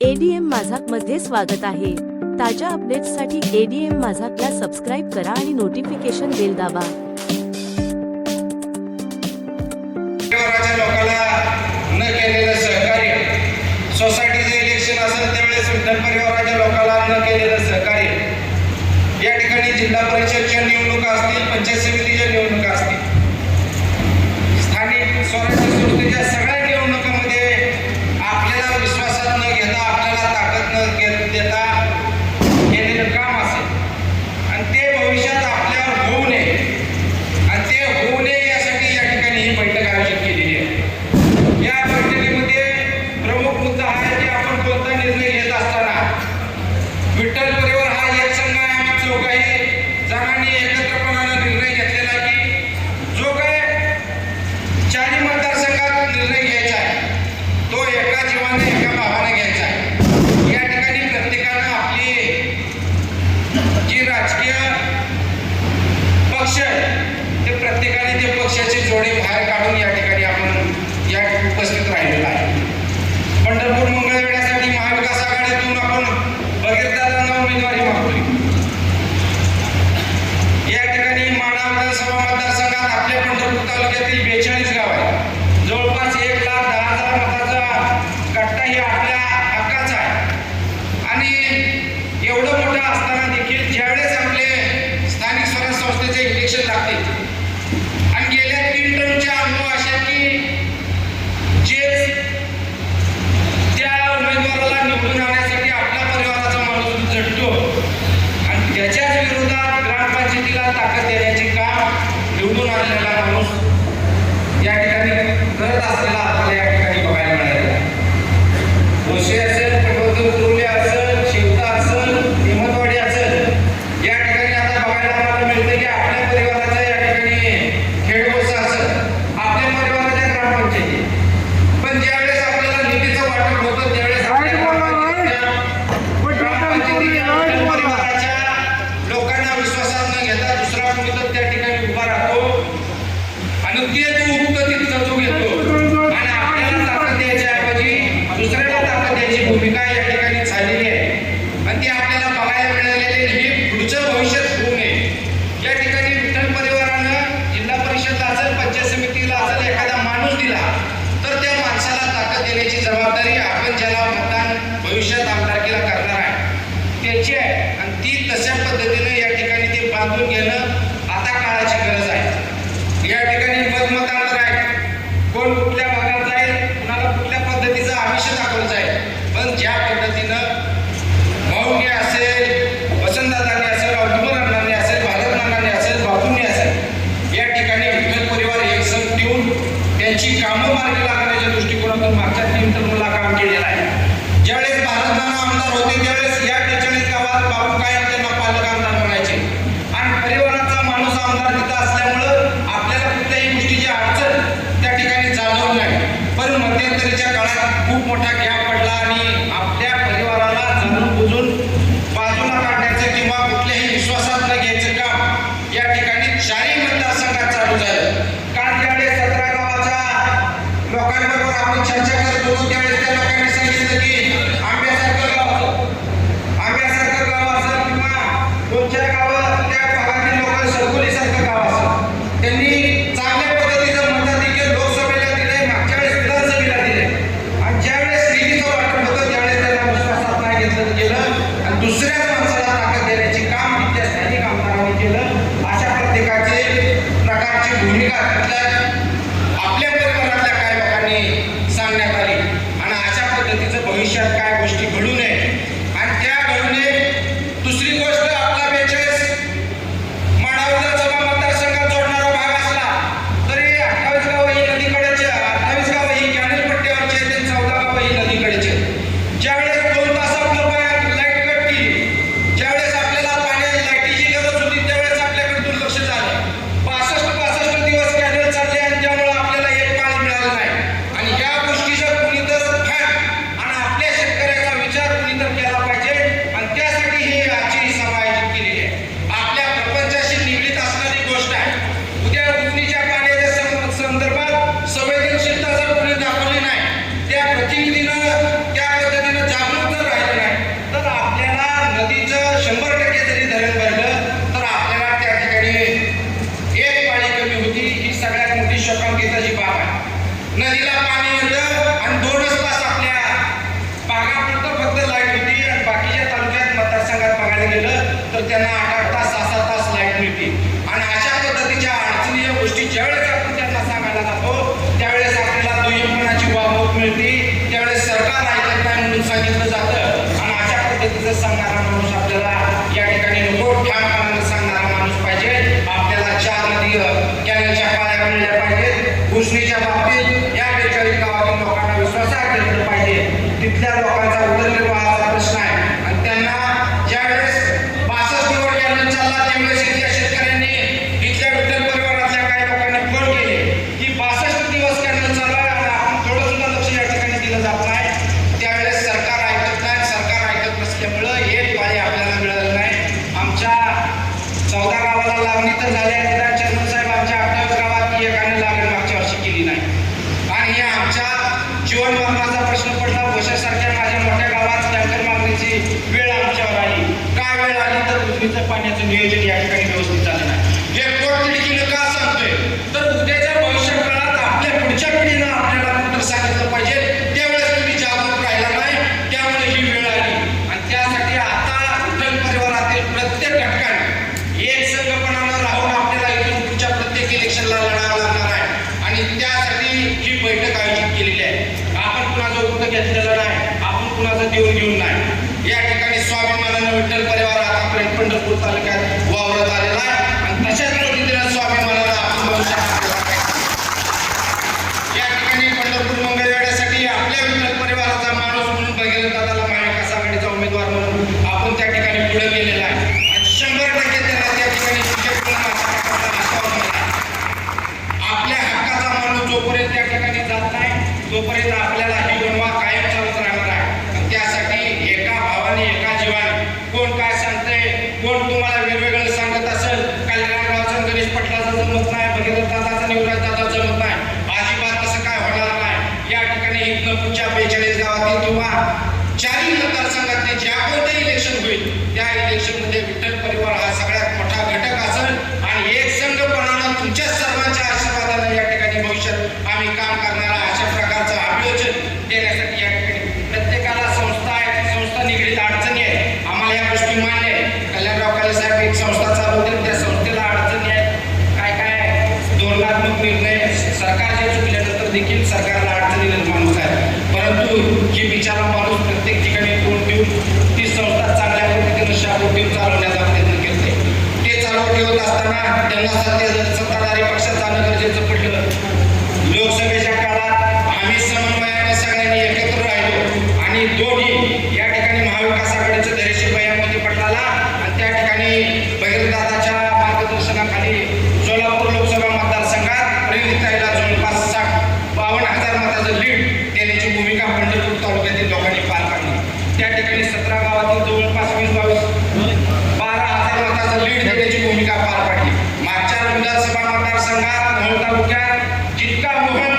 ADM माझाकमध्ये स्वागत आहे. ताज्या अपडेट्ससाठी एडीएम माझाकला सबस्क्राइब करा आणि नोटिफिकेशन बेल दाबा. केलेलं या ठिकाणी जिल्हा परिषदच्या निवडणुका असतील पंचायत समितीच्या निवडणुका असतील. स्थानिक स्वराज्य संस्थेच्या सगळ्या आपल्याला ताकद न देता पक्ष आहे. ते प्रत्येकाने ते पक्षाची जोडी बाहेर काढून या ठिकाणी आपण या उपस्थित राहिलेला आहे. पंढरपूर मंगळवेड्यासाठी महाविकास आघाडीतून आपण बघितलं संस्थेचे इलेक्शन लागते आणि गेल्या तीन टनच्या अनुभव अशा की जे त्या उमेदवाराला निवडून आणण्यासाठी आपल्या परिवाराचा माणूस झटतो आणि त्याच्याच विरोधात ग्रामपंचायतीला ताकद देण्याचे काम निवडून आणलेला माणूस या ठिकाणी करत असलेला आपल्या Nadie चौदा गावाला लावणी तर झाल्या. चंद्र साहेब आमच्या अठ्ठावीस गावात एकाने लागण मागच्या वर्षी केली नाही. आणि हे आमच्या जीवन मरणाचा प्रश्न पडला. वशासारख्या माझ्या मोठ्या गावात टँकर मागण्याची वेळ आमच्यावर आली. काय वेळ आली? तर उजवीचं पाण्याचं नियोजन या ठिकाणी व्यवस्थित झालं. कर्ज घेतलेलं नाही. आपण कुणाचं देऊन घेऊन नाही. या ठिकाणी स्वाभिमानानं विठ्ठल परिवार आपल्या पंढरपूर तालुक्यात वावरत आलेला आहे. आणि तशाच पद्धतीनं स्वाभिमानाला आपण या ठिकाणी पंढरपूर मंगळवेड्यासाठी आपल्या विठ्ठल परिवाराचा माणूस म्हणून बघितलं दादाला महाविकास आघाडीचा उमेदवार म्हणून आपण त्या ठिकाणी पुढे गेलेला आहे. काम करणारा अशा प्रकारचं आयोजन देण्यासाठी या ठिकाणी प्रत्येकाला संस्था आहे. संस्था निगडीत अडचणी आहेत. आम्हाला या गोष्टी मान्य आहे कल्याणराव काळे साहेब एक संस्था चालवतील त्या संस्थेला अडचणी आहेत. काय काय धोरणात्मक निर्णय सरकार जे चुकल्यानंतर देखील सरकारला अडचणी निर्माण होत आहेत. परंतु ही विचार माणूस प्रत्येक ठिकाणी कोण देऊन ती संस्था चांगल्या पद्धतीने देऊन चालवण्याचा प्रयत्न करते. ते चालू ठेवत असताना त्यांना सत्ताधारी पक्षात जाणं गरजेचं पडलं. लोकसभेच्या काळात आम्ही समन्वयाने सगळ्यांनी एकत्र राहिलो. आणि दोन्ही या ठिकाणी महाविकास आघाडीचं धैर्यशील भैया आणि त्या ठिकाणी sekarang engkau jika Muhammad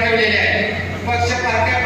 ठेवलेले आहेत पक्ष पार्ट्या